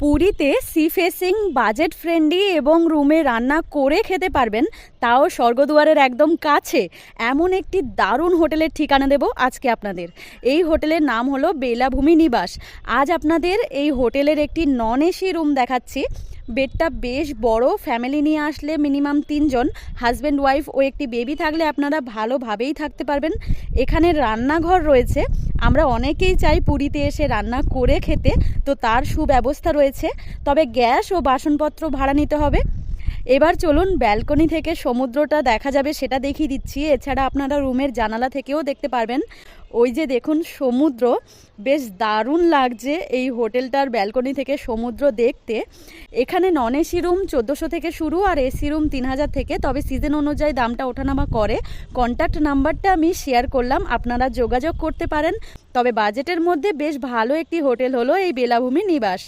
পুরীতে sea facing budget friendly এবং রুমে রান্না করে খেতে পারবেন, তাও স্বর্গদুয়ারের একদম কাছে। এমন একটি দারুণ হোটেলের ঠিকানা দেব আজকে আপনাদের। এই হোটেলের নাম হলো বেলাভূমি নিবাস। আজ আপনাদের এই হোটেলের একটি নন এসি রুম দেখাচ্ছি। বেডটা বেশ বড় ফ্যামিলি নিয়ে আসলে মিনিমাম তিনজন হাজব্যান্ড ওয়াইফ ও একটি বেবি থাকলে আপনারা ভালোভাবেই থাকতে পারবেন। এখানে রান্নাঘর রয়েছে। আমরা অনেকেই চাই পুরীতে এসে রান্না করে খেতে, তো তার সুব্যবস্থা রয়েছে। তবে গ্যাস ও বাসনপত্র ভাড়া নিতে হবে। এবার চলুন, ব্যালকনি থেকে সমুদ্রটা দেখা যাবে, সেটা দেখিয়ে দিচ্ছি। এছাড়া আপনারা রুমের জানালা থেকেও দেখতে পারবেন। ওই যে দেখুন সমুদ্র, বেশ দারুণ লাগছে এই হোটেলটার ব্যালকনি থেকে সমুদ্র দেখতে। এখানে নন এসি রুম চোদ্দোশো থেকে শুরু আর এসি রুম তিন হাজার থেকে, তবে সিজন অনুযায়ী দামটা ওঠানামা করে। কন্ট্যাক্ট নাম্বারটা আমি শেয়ার করলাম, আপনারা যোগাযোগ করতে পারেন। তবে বাজেটের মধ্যে বেশ ভালো একটি হোটেল হলো এই বেলাভূমি নিবাস।